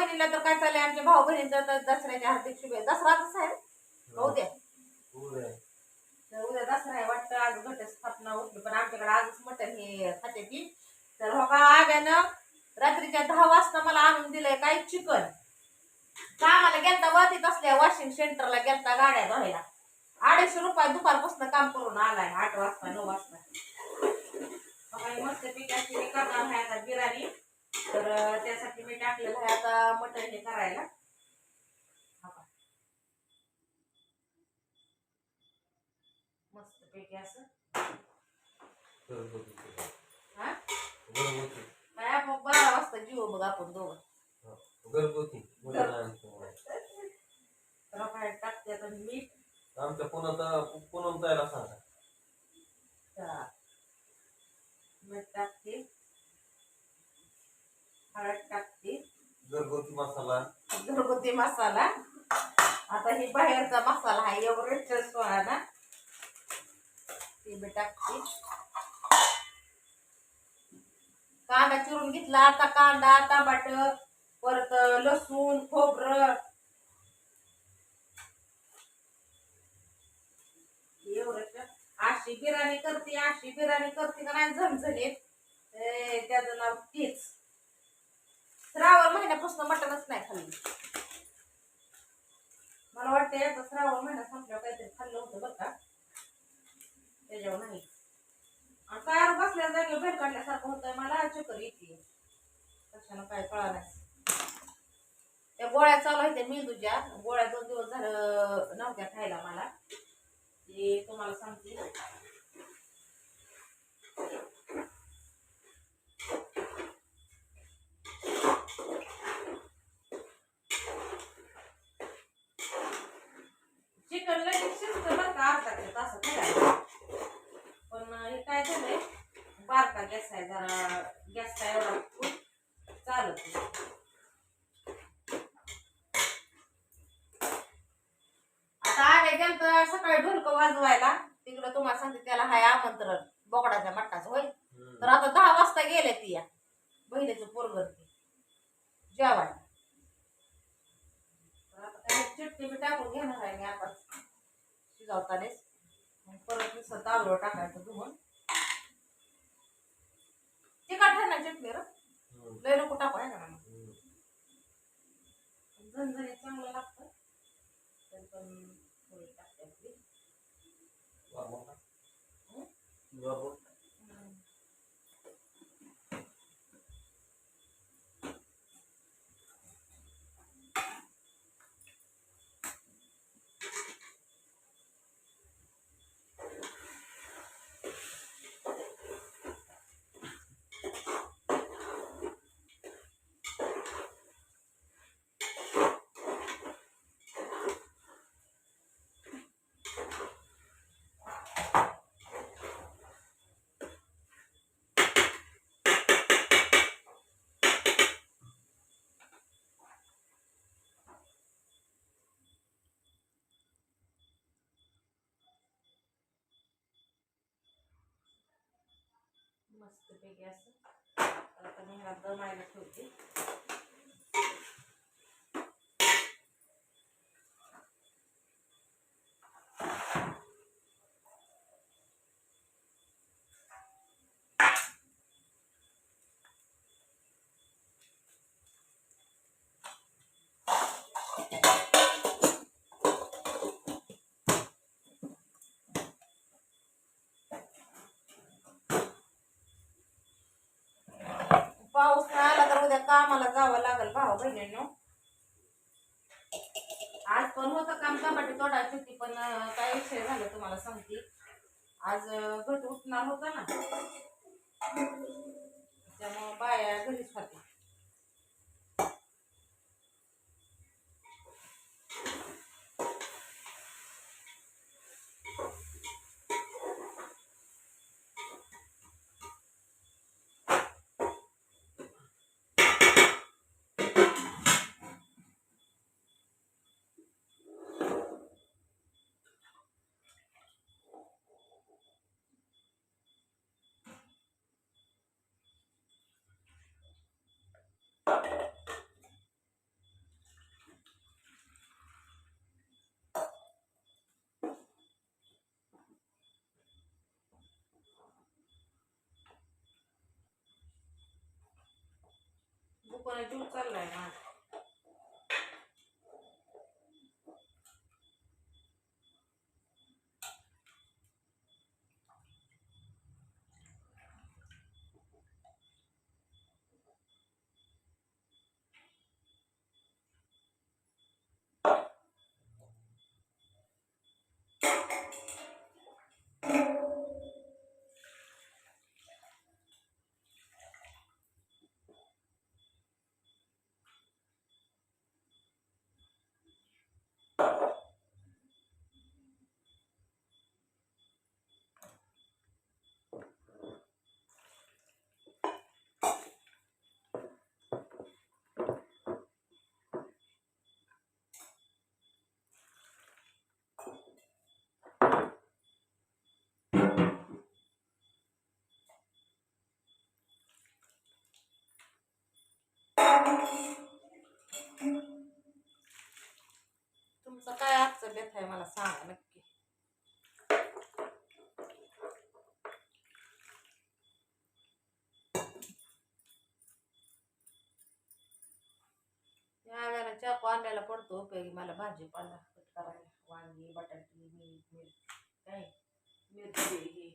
बहिणीला तर काय चाललंय? आमच्या भाऊ बहिणीचं तर दसऱ्याच्या हार्दिक शुभेच्छा. दसराच आहे? हो. द्या उद्या. तर उद्या दसरा आहे वाटतं. आज घट स्थापना उठली पण आमच्याकडे आजच मटण हे खाते ती. तर हो का आग्यानं रात्रीच्या दहा वाजता मला आणून दिलंय काय चिकन. कामाला गेलता वतीत असल्या वॉशिंग सेंटरला गेलता गाड्या धुवायला. अडीचशे रुपये दुपारपासून काम करून आलाय आठ वाजता नऊ वाजता. मस्त पिकाची करणार आहे आता बिर्याणी. तर त्यासाठी मी टाकलेलं आहे आता मटण हे करायला. हा. मस्त पैकी असं. हा? घरगुती काय आपण बारा वाजता जीव बघ आपण दोघं. घरगुती काय टाकते आता मीठ आमच्या पुण्यात पुनम जायला सांगा तर मीठ टाकते हळद टाकते. घरगुती मसाला. घरगुती मसाला. आता ही बाहेरचा मसाला आहे एवढेच सोळा ते बी टाकते. कांदा चिरून घेतला आता कांदा टमाट परत लसूण खोबरं. एवढं अशी बिर्याणी करते अशी बिर्याणी करते का नाही झणझणीत. त्याचं नाव तीच. श्रावण महिन्यापासून मटणच नाही खाल्ली. मला वाटतं आता श्रावण महिना संपल्यावर काहीतरी खाल्लं होतं बरं का? त्याच्यावर नाही. आणि कार बसल्या जागे भेट काढल्यासारखं होतंय. मला चक्कर येते. कशानं काय कळा नाही त्या गोळ्या चालू आहेत त्या मेंदूच्या. गोळ्या दोन दिवस झालं नव्हत्या खायला मला. ते तुम्हाला सांगते चिकन लगेच शिजतं बरं का अर्धा ते तास खायला पण हे काय झालंय बारका गॅस जरा गॅसचा एवढा चालत. आता आले गेलं सकाळी ढोलकं वाजवायला. तिकडं तुम्हाला सांगते त्याला हाय आमंत्रण. बोकडाच्या मट्टाचं होय? तर आता दहा वाजता गेले ती या. बहिणीचं पोरग जेवायला. तर आता काय चटणी बी टाकून घेणार आहे मी आता. शिजवतानेच. परत नुसतं तांदूळ टाकायचं धुवून. तिखट आहे ना चटणी र? लय नको टाकू आहे का नाही? झणझणीत चांगलं लागतं. पण मस्तपैकी असं तर आता मी ह्याला दमायला ठेवते Thank you. पाऊस नाही आला तर उद्या कामाला जावं लागेल भाऊ बहिणींनो. आज पण होतं काम टमाटे तोडायची होती पण काय विषय झालं तुम्हाला सांगते. आज घट उठणार होता ना. नाही जीव चाललाय माझा तुमचं काय आजचं बेथ आहे मला सांगा नक्की. या चाकू आणलेला पडतो उपयोगी मला भाजीपाला करायला. वांगी बटाटे मीठ मीठ काय? मिरची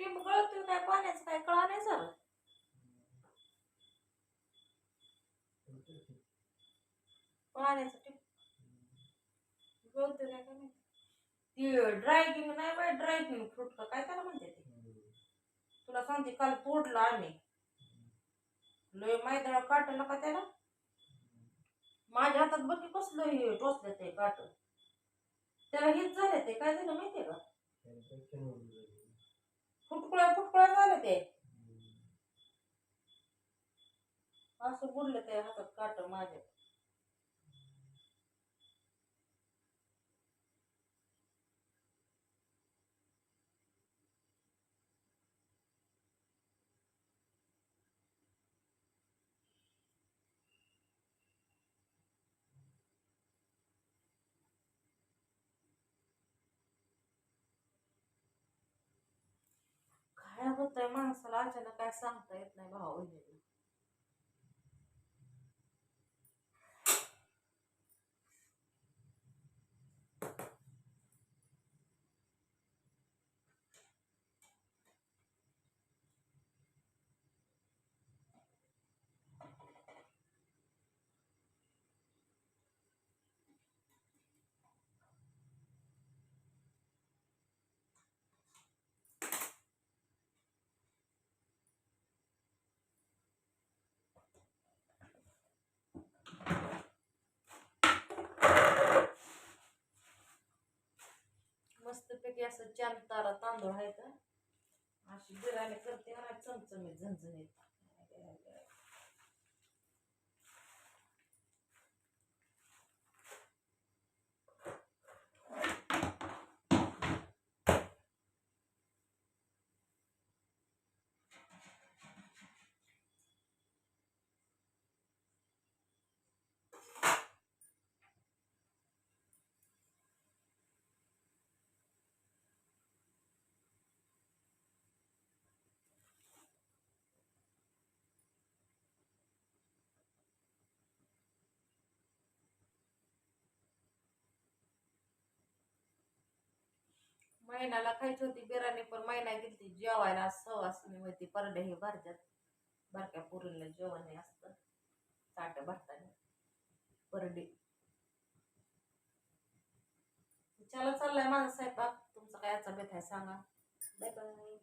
हे गळतोय काय पाण्याचं काय कळा नाही सर पाण्याचं टिंब गळतोय काय काय माहिती ती ड्रायगिंग नाही बाय ड्रायगिंग फ्रूट का काय त्याला म्हणते ते? तुला सांगते काल तोडलं आम्ही. लय मैदा काटलं का त्याला? माझ्या हातात बघ की कसलं हे टोचलं ते काट. त्याला हेच झालं ते. काय झालं माहितीये का? फुटकुळ्या फुटकुळ्या झालं ते. असं बुडलं ते हातात काट माझ्या काय होतंय माणसाला अचानक काय सांगता येत नाही भाऊ बहिणीला मस्तपैकी असं चार तारा तांदूळ आहेत अशी बिर्याणी करते मला चमचमीत झणझणीत. महिन्याला खायची होती बिर्याणी पण महिना गेली जेवायला. सवासनी होती. परडे हे भरतात. बारक्या पोरीला जेवण हे असतं. ताट भरताना. परडे. चला चाललाय माझा स्वयंपाक. तुमचा काय याचा बेत आहे सांगा. Bye bye.